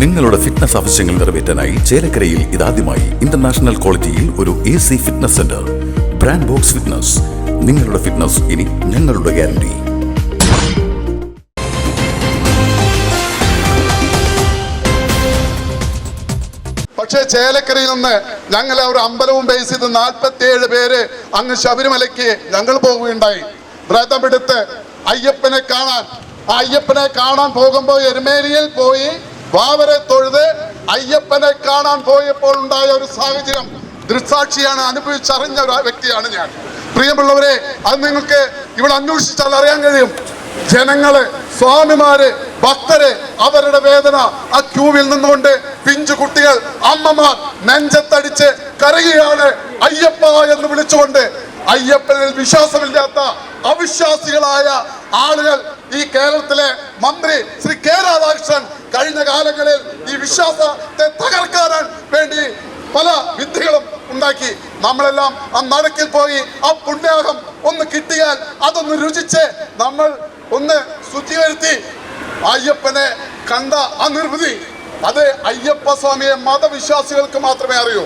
നിങ്ങളുടെ ഫിറ്റ്നസ് ആവശ്യങ്ങൾ നിറവേറ്റാനായി ചേലക്കരയിൽ ഇതാദ്യമായി ഇന്റർനാഷണൽ ക്വാളിറ്റിയിൽ ഒരു A C fitness centre brand box fitness നിങ്ങളുടെ ഫിറ്റ്നസ് ഇനി ഞങ്ങളുടെ ഗ്യാരണ്ടി പക്ഷേ ചേലക്കരയിൽ നിന്ന് ഞങ്ങൾ ഒരു അമ്പലവും ബേസ് ചെയ്ത് നാൽപ്പത്തിയേഴ് പേര് അങ്ങ് ശബരിമലയ്ക്ക് ഞങ്ങൾ പോവുകയുണ്ടായി. വ്രതമെടുത്ത് അയ്യപ്പനെ കാണാൻ ആ അയ്യപ്പനെ കാണാൻ പോകുമ്പോൾ എരുമേലിയിൽ പോയി വാവരെ തൊഴുത് അയ്യപ്പനെ കാണാൻ പോയപ്പോൾ ഉണ്ടായ ഒരു സാഹചര്യം ദൃക്സാക്ഷിയാണ് അനുഭവിച്ചറിഞ്ഞ ഒരു വ്യക്തിയാണ് ഞാൻ. പ്രിയമുള്ളവരെ അത് നിങ്ങൾക്ക് ഇവിടെ അന്വേഷിച്ചാൽ അറിയാൻ കഴിയും. ജനങ്ങൾ സ്വാമിമാര് ഭക്തര് അവരുടെ വേദന ആ ക്യൂവിൽ നിന്നുകൊണ്ട് പിഞ്ചു കുട്ടികൾ അമ്മമാർ നെഞ്ചത്തടിച്ച് കരയുകയാണ് അയ്യപ്പ എന്ന് വിളിച്ചുകൊണ്ട്. അയ്യപ്പനിൽ വിശ്വാസമില്ലാത്ത അവിശ്വാസികളായ ആളുകൾ ഈ കേരളത്തിലെ മന്ത്രി ശ്രീ കെ രാധാകൃഷ്ണൻ കാലങ്ങളിൽ ഈ വിശ്വാസത്തെ തകർക്കാനാൻ വേണ്ടി പല വിദ്യകളും ഉണ്ടാക്കി. നമ്മളെല്ലാം ആ നടക്കിൽ പോയി ആ പുണ്യാഹം ഒന്ന് കിട്ടിയാൽ അതൊന്ന് രുചിച്ച് നമ്മൾ ഒന്ന് ശുദ്ധീകരിത്തി അയ്യപ്പനെ കണ്ട ആ നിർവൃതി. അത് അയ്യപ്പ സ്വാമിയെ മതവിശ്വാസികൾക്ക് മാത്രമേ അറിയൂ.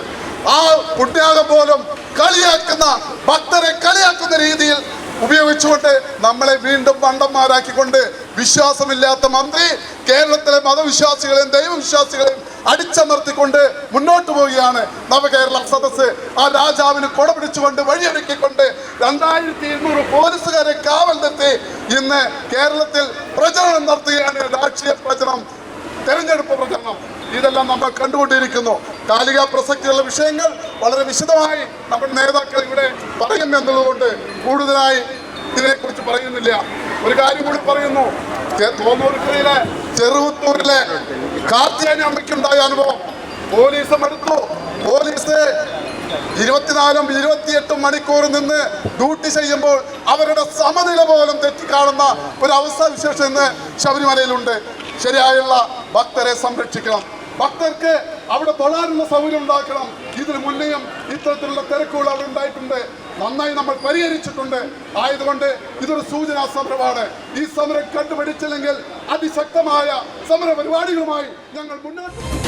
ആ പുണ്യാഹം പോലും കളിയാക്കുന്ന ഭക്തരെ കളിയാക്കുന്ന രീതിയിൽ ഉപയോഗിച്ചുകൊണ്ട് നമ്മളെ വീണ്ടും മണ്ടന്മാരാക്കിക്കൊണ്ട് വിശ്വാസമില്ലാത്ത മന്ത്രി കേരളത്തിലെ മതവിശ്വാസികളെയും ദൈവവിശ്വാസികളെയും അടിച്ചമർത്തിക്കൊണ്ട് മുന്നോട്ട് പോവുകയാണ് നവകേരള സദസ് ആ രാജാവിന് കൊടപിടിച്ചുകൊണ്ട് വഴിയൊരുക്കിക്കൊണ്ട് രണ്ടായിരത്തി ഇരുന്നൂറ് പോലീസുകാരെ കാവൽ നിർത്തി ഇന്ന് കേരളത്തിൽ പ്രചരണം നടത്തുകയാണ് രാഷ്ട്രീയ പ്രചരണം തെരഞ്ഞെടുപ്പ് പ്രചരണം. ഇതെല്ലാം നമ്മൾ കണ്ടുകൊണ്ടിരിക്കുന്നു. കാലിക പ്രസക്തിയുള്ള വിഷയങ്ങൾ വളരെ വിശദമായി നമ്മുടെ നേതാക്കൾ ഇവിടെ പറയുമെന്നുള്ളതുകൊണ്ട് കൂടുതലായി ഇതിനെക്കുറിച്ച് പറയുന്നില്ല. ഒരു കാര്യം കൂടി പറയുന്നു. തോന്നൂർക്കരയിലെ ചെറുവത്തൂരിലെ കാർത്തിയാനി അമ്മയ്ക്കുണ്ടായ അനുഭവം. പോലീസും എടുത്തു പോലീസ് ഇരുപത്തിനാലും ഇരുപത്തിയെട്ടും മണിക്കൂർ നിന്ന് ഡ്യൂട്ടി ചെയ്യുമ്പോൾ അവരുടെ സമനില പോലും തെറ്റിക്കാണുന്ന ഒരു അവസ്ഥ വിശേഷം ഇന്ന് ശബരിമലയിലുണ്ട്. ശരിയായുള്ള ഭക്തരെ സംരക്ഷിക്കണം. ഭക്തർക്ക് അവിടെ തൊഴാനുള്ള സൗകര്യം ഉണ്ടാക്കണം. ഇതിന് മുന്നേയും ഇത്തരത്തിലുള്ള തിരക്കുകൾ അവിടെ ഉണ്ടായിട്ടുണ്ട്. നന്നായി നമ്മൾ പരിഹരിച്ചിട്ടുണ്ട്. ആയതുകൊണ്ട് ഇതൊരു സൂചനാ സമരമാണ്. ഈ സമരം കണ്ടുപിടിച്ചില്ലെങ്കിൽ അതിശക്തമായ സമര പരിപാടികളുമായി ഞങ്ങൾ മുന്നോട്ട്